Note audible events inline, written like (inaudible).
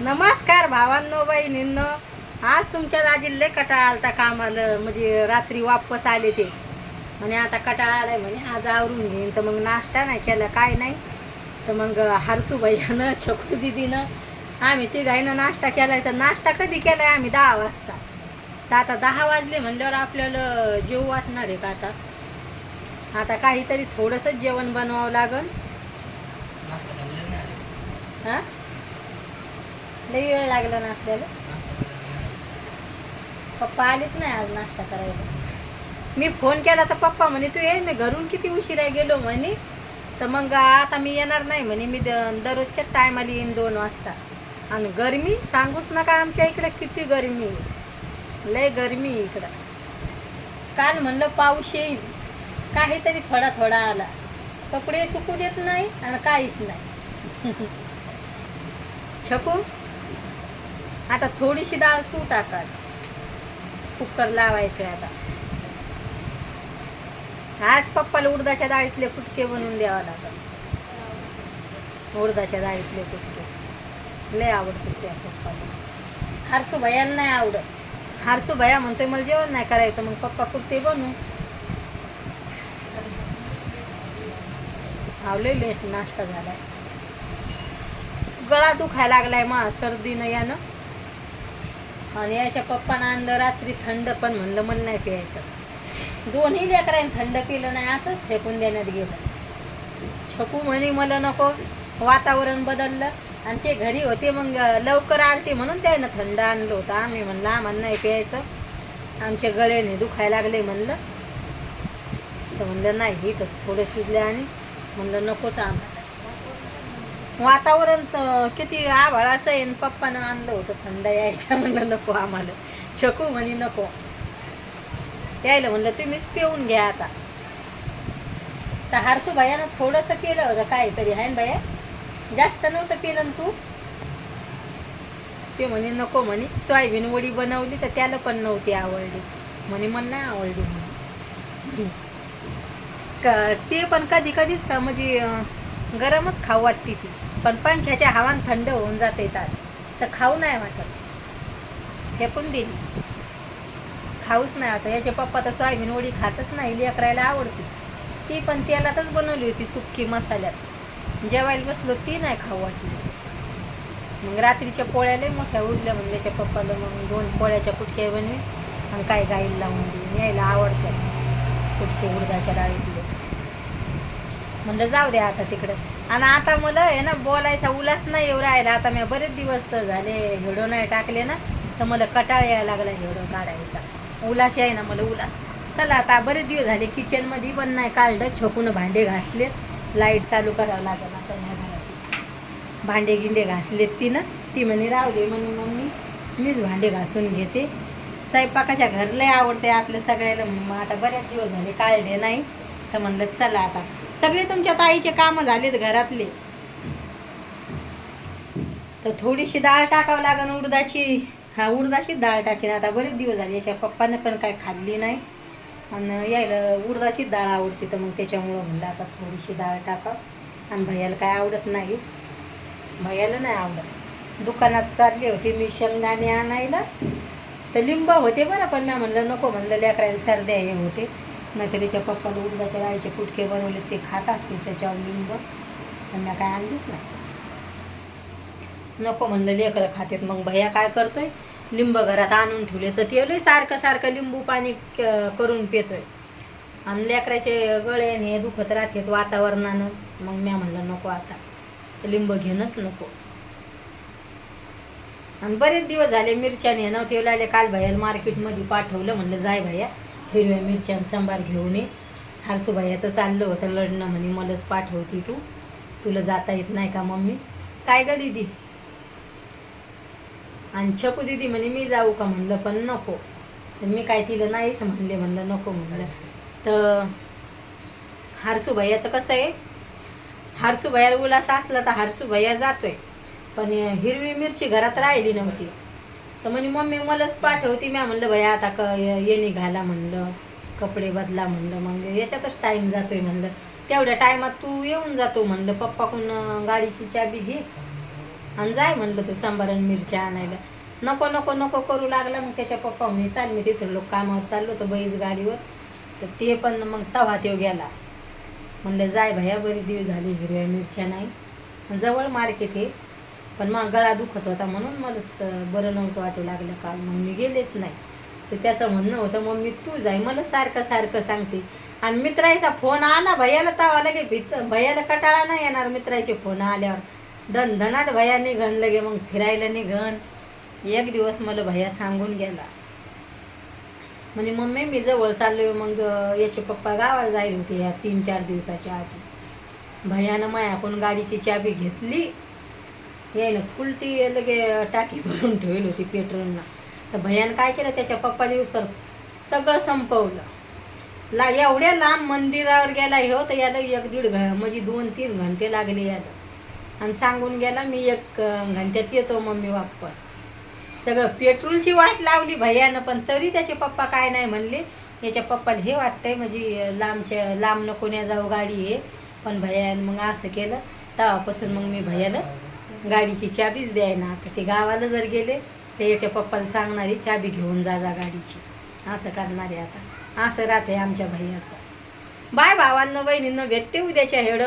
नमस्कार भावांनो बहिणींनो. आज तुमच्या दाजी लय कटाळा आलता कामाला म्हणजे रात्री वापस आले ते. म्हणे आता कटाळा आलाय म्हणे आज आवरून घेईन. तर मग नाश्ता नाही केला काय नाही. तर मग हरसू भैयानं छकू दिदीनं आम्ही तिघाईनं नाश्ता केलाय. तर नाश्ता कधी केलाय आम्ही? दहा वाजता. तर आता दहा वाजले म्हणल्यावर आपल्याला जेव वाटणार आहे का आता? आता काहीतरी थोडंसंच जेवण बनवावं लागल. हां? लई वेळ लागला ना आपल्याला. पप्पा आलेच नाही आज नाश्ता करायला. मी फोन केला तर पप्पा म्हणे तू ये मी घरून किती उशिरा गेलो म्हणे. तर मग आता मी येणार नाही म्हणे. मी दररोजच्या टायमाला येईन दोन वाजता. आणि गरमी सांगूच नका आमच्या इकडे किती गरमी. आहे. लय गरमी इकडं. काल म्हणलं पाऊस येईल काहीतरी थोडा थोडा आला. कपडे सुकू देत नाही आणि काहीच नाही. (laughs) छकू आता थोडीशी डाळ तू टाकाच. कुकर लावायचं आता. आज पप्पाला उडदाच्या डाळीतले कुटके बनवून द्यावा लागल. उडदाच्या डाळीतले कुटके लय आवडते त्या पप्पाला. हारसू भयाला नाही आवडत. हारसू भया म्हणतोय मला जेवण नाही करायचं. मग पप्पा कुठते बनवू आवले लेट नाश्ता झालाय. गळा दुखायला लागलाय मा सर्दीनं यानं. आणि याच्या पप्पानं आणलं रात्री थंड पण म्हणलं मन नाही प्यायचं. दोन्ही लेकरांनी थंड केलं नाही असंच फेकून देण्यात गेलं. छकू म्हणे मला नको. वातावरण बदललं आणि ते घरी होते मग लवकर आलते म्हणून त्यानं थंड आणलं होतं. आम्ही म्हणलं आम्हाला नाही प्यायचं. आमच्या गळ्याने दुखायला लागले म्हणलं. तर म्हणलं नाही तर थोडं शिजले आणि म्हणलं नकोच आम्हाला. वातावरण तर किती आभाळाचं आहे आणि पप्पानं आणलं होतं थंड यायचं म्हणलं नको आम्हाला. छकू म्हणे नको. यायला म्हणलं तुम्हीच पिऊन घ्या आता. तर हारसू भयानं थोडंसं पिलं होतं काहीतरी आहे ना बाया? जास्त नव्हतं पिलं तू? ते म्हणे नको म्हणे. सोयाबीन वडी बनवली तर त्याला पण नव्हती आवडली. म्हणे मला नाही आवडली म्हणे. का ते पण कधी कधीच का म्हणजे गरमच खाऊ वाटते ती. पण पंख्याच्या हवान थंड होऊन जाते येतात तर खाऊ नाही वाटत. फेकून दिली खाऊच नाही वाटत. याचे पप्पा तर सोयाबीन वडी खातच नाही. लेकरायला आवडते. ती पण तेलातच बनवली होती सुक्की मसाल्यात. जेवायला बसलो ती नाही खाऊ वाटली. मग रात्रीच्या पोळ्याला मोठ्या उरल्या म्हणजे याच्या पप्पाला. मग दोन पोळ्याच्या पुटक्या बनवी आणि काय गाईला लावून देईन. यायला आवडतं. कुटके उडदाच्या डाळीतले. म्हणलं जाऊ द्या आता तिकडं. आणि आता मला आहे ना बोलायचा उलाच नाही येऊ राहिला. आता मी बरेच दिवस झाले हिडो नाही टाकले ना तर मला कटाळ यायला लागला हिडो काढायचा. उलास याय ना मला उलास. चला आता बरेच दिवस झाले किचनमध्ये पण नाही काढलं. छोकून भांडे घासले लाइट चालू करावं लागेल आता ह्या घरात. भांडे गिंडे घासलेत तिनं. ती म्हणे राहू दे म्हणे मम्मी मीच भांडे घासून घेते. स्वयंपाकाच्या घरलाही आवडते आपल्या सगळ्याला. मग आता बऱ्याच दिवस झाले काढले नाही. तर म्हणलं चला आता सगळे तुमच्या ताईचे कामं झालेत घरातले. तर थोडीशी डाळ टाकावं लागेल उडदाची. हा उडदाची डाळ टाकेन. आता बरेच दिवस झाले याच्या पप्पाने पण काय खाल्ली नाही. आणि यायला उडदाची डाळ आवडते तर मग त्याच्यामुळं म्हणलं आता थोडीशी डाळ टाका आणि भैयाला काय आवडत नाही. भैयाला नाही आवडत. दुकानात चालले होते मी शेंगदाणे आणायला. तर लिंब होते बरं पण मी म्हणलं नको म्हणलं लेकरायला सर्द्या हे होते. नाहीतर त्याच्या पप्पाला उडदाच्या डाळीचे कुटके बनवले ते खात असतील त्याच्यावर लिंब. त्यांना काय आणलीच नाही. नको म्हणलं लेकरं खातेत मग भैया काय करतोय? लिंब घरात आणून ठेवले. तर ते लय सारखं सारखं लिंबू पाणी क- करून पितोय. आणि लेकराचे गळे आणि हे दुखत राहतात वातावरणानं. मग म्या म्हणलं नको आता. लिंब घेणंच नको. आणि बरेच दिवस झाले मिरच्याने नव्हते लागले काल भैयाला मार्केटमध्ये पाठवलं म्हणलं जाय भैया. हिरव्या मिरच्या सांबार घेऊन ये. हारसू चाललं होतं लढणं म्हणे मलाच पाठवती तू. तुला जाता येत नाही का मम्मी? काय ग दीदी? आणि छकू दीदी म्हणे मी जाऊ का म्हणलं पण नको. तर मी काय तिला नाहीच म्हणले म्हणलं नको म्हणलं. तर हारसू भैयाचं कसं आहे? हारसू भैयाला उलासा असला तर हारसू भैया जातोय. पण हिरवी मिरची घरात राहिली नव्हती. तर म्हणे मम्मी मलाच पाठवती. मी म्हणलं भाई आता क येणे घाला म्हणलं कपडे बदला म्हणलं मग याच्यातच टाईम जातोय म्हणलं. तेवढ्या टायमात तू येऊन जातो म्हणलं पप्पाकडून गाडीची चाबी घे आणि जाय म्हणलं तू सांबारण मिरच्या आणायला. नको नको नको करू लागला. मग त्याच्या पप्पा म्हणे चाल मी तिथं लोक कामावर चाललो होतो बैस गाडीवर. तर ते पण मग तवा तो गेला. म्हणलं जाय भया बरी दिव झाली हिरव्या मिरच्या नाही. आणि जवळ मार्केट आहे. पण मग गळा दुखत होता म्हणून मला बरं नव्हतं वाटू लागलं काल. मग मी गेलेच नाही. तर त्याचं म्हणणं होतं मम्मी तू जाय मला सारखं सारखं सांगते. आणि मित्राचा फोन आला भैयाला तावा लगे भीत भैयाला कटाळा नाही येणार मित्राचे फोन आल्यावर. धन धनाट भैया निघन लगे मग फिरायला निघन. एक दिवस मला भैया सांगून गेला. म्हणजे मम्मी मी जवळ चाललोय मग याचे पप्पा गावाला जायला होते या तीन चार दिवसाच्या आधी. भैयानं मायाकडून गाडीची चाबी घेतली. यायनं फुलती लगे टाकी भरून ठेवली होती पेट्रोलला तर भयान काय केलं त्याच्या पप्पाला येऊस तर सगळं संपवलं. ला एवढ्या लांब मंदिरावर गेला हे तर याला एक दीड घ म्हणजे दोन तीन घंटे लागले याला. आणि सांगून गेला मी एक घंट्यात येतो मम्मी वापस. सगळं पेट्रोलची वाट लावली भैयानं पण तरी त्याचे पप्पा काय नाही म्हणले. याच्या पप्पाला हे वाटतंय म्हणजे लांबच्या लांब नको जाऊ गाडी आहे पण भैयानं मग असं केलं तेव्हापासून मग मी भैयाला गाडीची चाबीच द्याय ना तर ते गावाला जर गेले तर याच्या पप्पाला सांगणारी चाबी घेऊन जा जा गाडीची. असं करणारे आता. असं राहते आमच्या भैयाचं. बाय भावांना बहिणींना भेटते उद्याच्या हेडं